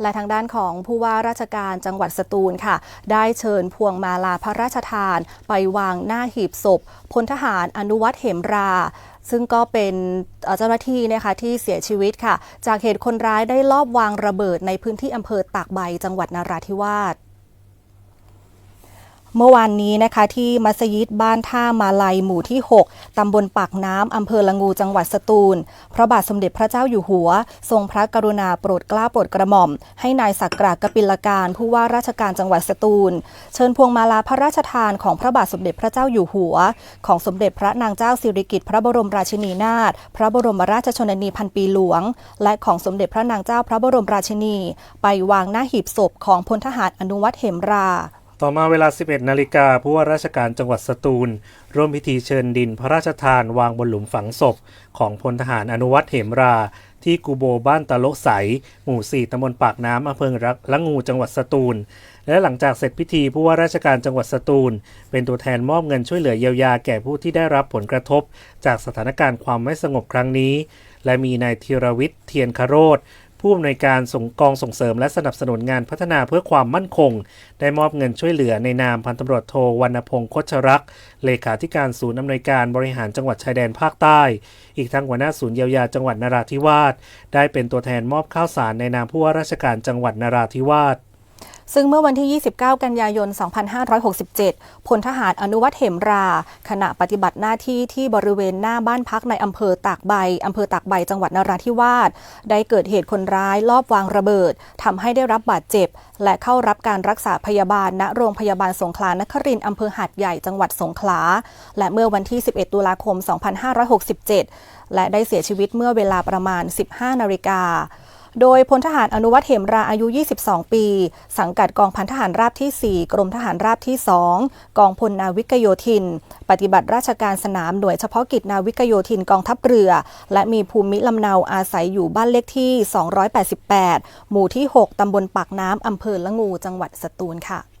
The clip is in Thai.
และทางด้านของผู้ว่าราชการจังหวัดสตูลค่ะ ได้เชิญพวงมาลาพระราชทาน ไปวางหน้าหีบศพพลทหารอนุวัฒเหมรา ซึ่งก็เป็นเจ้าหน้าที่นะคะที่เสียชีวิตค่ะ จากเหตุคนร้ายได้ลอบวางระเบิดในพื้นที่อำเภอตากใบจังหวัดนราธิวาส เมื่อวานนี้นะคะที่มัสยิดบ้านท่ามาลัยหมู่ที่ 6 ตำบลปากน้ำ อำเภอละงูจังหวัดสตูล พระบาทสมเด็จพระเจ้าอยู่หัว ทรงพระกรุณาโปรดเกล้าโปรดกระหม่อม ให้นายศักรากปิลการผู้ว่าราชการจังหวัดสตูล เชิญพวงมาลาพระราชทานของพระบาทสมเด็จพระเจ้าอยู่หัว ของสมเด็จพระนางเจ้าสิริกิติ์พระบรมราชินีนาถพระบรมราชชนนีพันปีหลวง และของสมเด็จพระนางเจ้าพระบรมราชินี ไปวางหน้าหีบศพของพลทหารอนุวัฒน์เหมรา ต่อมาเวลา 11 นาฬิกาผู้ว่าราชการจังหวัดสตูล ร่วมพิธีเชิญดินพระราชทานวางบนหลุมฝังศพ ของพลทหารอนุวัฒน์เหมรา ที่กูโบบ้านตะโละใส หมู่ 4ตำบลปากน้ำอำเภอรักละงูจังหวัดสตูล และหลังจากเสร็จพิธีผู้ว่าราชการจังหวัดสตูล เป็นตัวแทนมอบเงินช่วยเหลือเยียวยาแก่ผู้ที่ได้รับผลกระทบ จากสถานการณ์ความไม่สงบครั้งนี้และมีนายธีรวิทย์เทียนคโรธ ผู้อำนวยการส่งกองส่งเสริมและสนับสนุนงานพัฒนาเพื่อความมั่นคง ได้มอบเงินช่วยเหลือในนามพันตำรวจโทวรรณพงศ์คชรักษ์เลขาธิการศูนย์อำนวยการบริหารจังหวัดชายแดนภาคใต้ อีกทั้งหัวหน้าศูนย์เยียวยาจังหวัดนราธิวาสได้เป็นตัวแทนมอบข้าวสารในนามผู้ว่าราชการจังหวัดนราธิวาส ซึ่งเมื่อวันที่ 29 กันยายน 2567 พลทหารอนุวัฒน์เหมรา ขณะปฏิบัติหน้าที่ที่บริเวณหน้าบ้านพักในอำเภอตากใบอำเภอตากใบจังหวัดนราธิวาส ได้เกิดเหตุคนร้ายลอบวางระเบิดทำให้ได้รับบาดเจ็บ และเข้ารับการรักษาพยาบาล ณ โรงพยาบาลสงขลานครินทร์อำเภอหาดใหญ่จังหวัดสงขลา และเมื่อวันที่ 11 ตุลาคม 2567 และได้เสียชีวิตเมื่อเวลาประมาณ 15 นาฬิกา โดยพลทหารอนุวัฒน์เหมราอายุ 22 ปี สังกัดกองพันทหารราบที่ 4 กรมทหารราบที่ 2 กองพลนาวิกโยธิน ปฏิบัติราชการสนามหน่วยเฉพาะกิจนาวิกโยธินกองทัพเรือ และมีภูมิลำเนาอาศัยอยู่บ้านเลขที่ 288 หมู่ที่ 6 ตำบลปากน้ำอำเภอละงู จังหวัดสตูลค่ะ